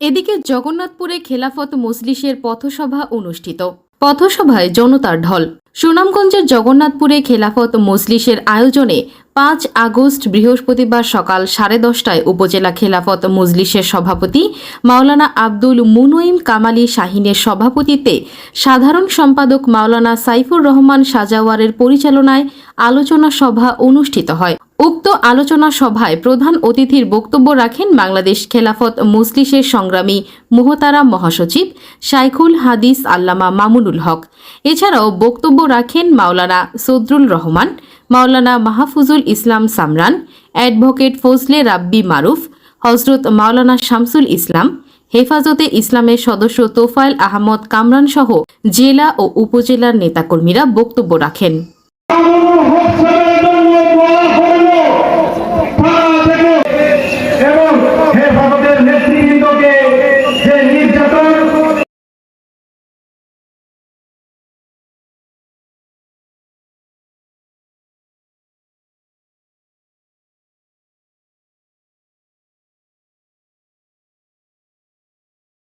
এদিকে জগন্নাথপুরে খেলাফত মজলিসের পথসভা অনুষ্ঠিত। পথসভায় জনতার ঢল। সুনামগঞ্জের জগন্নাথপুরে খেলাফত মজলিসের আয়োজনে পাঁচ আগস্ট বৃহস্পতিবার সকাল সাড়ে দশটায় উপজেলা খেলাফত মজলিসের সভাপতি মাওলানা আব্দুল মুনইম কামালি শাহিনের সভাপতিত্বে সাধারণ সম্পাদক মাওলানা সাইফুর রহমান সাজাওয়ারের পরিচালনায় আলোচনা সভা অনুষ্ঠিত হয়। উক্ত আলোচনা সভায় প্রধান অতিথির বক্তব্য রাখেন বাংলাদেশ খেলাফত মজলিসের সংগ্রামী মোহতারা মহাসচিব শাইখুল হাদিস আল্লামা মামুনুল হক। এছাড়াও বক্তব্য রাখেন মাওলানা সদরুল রহমান, মাওলানা মাহফুজুল ইসলাম সামরান, অ্যাডভোকেট ফজলে রাব্বি মারুফ হজরত মাওলানা শামসুল ইসলাম, হেফাজতে ইসলামের সদস্য তোফায়েল আহমদ কামরান সহ জেলা ও উপজেলার নেতাকর্মীরা বক্তব্য রাখেন। হেফাজতের নেতৃবৃন্দকে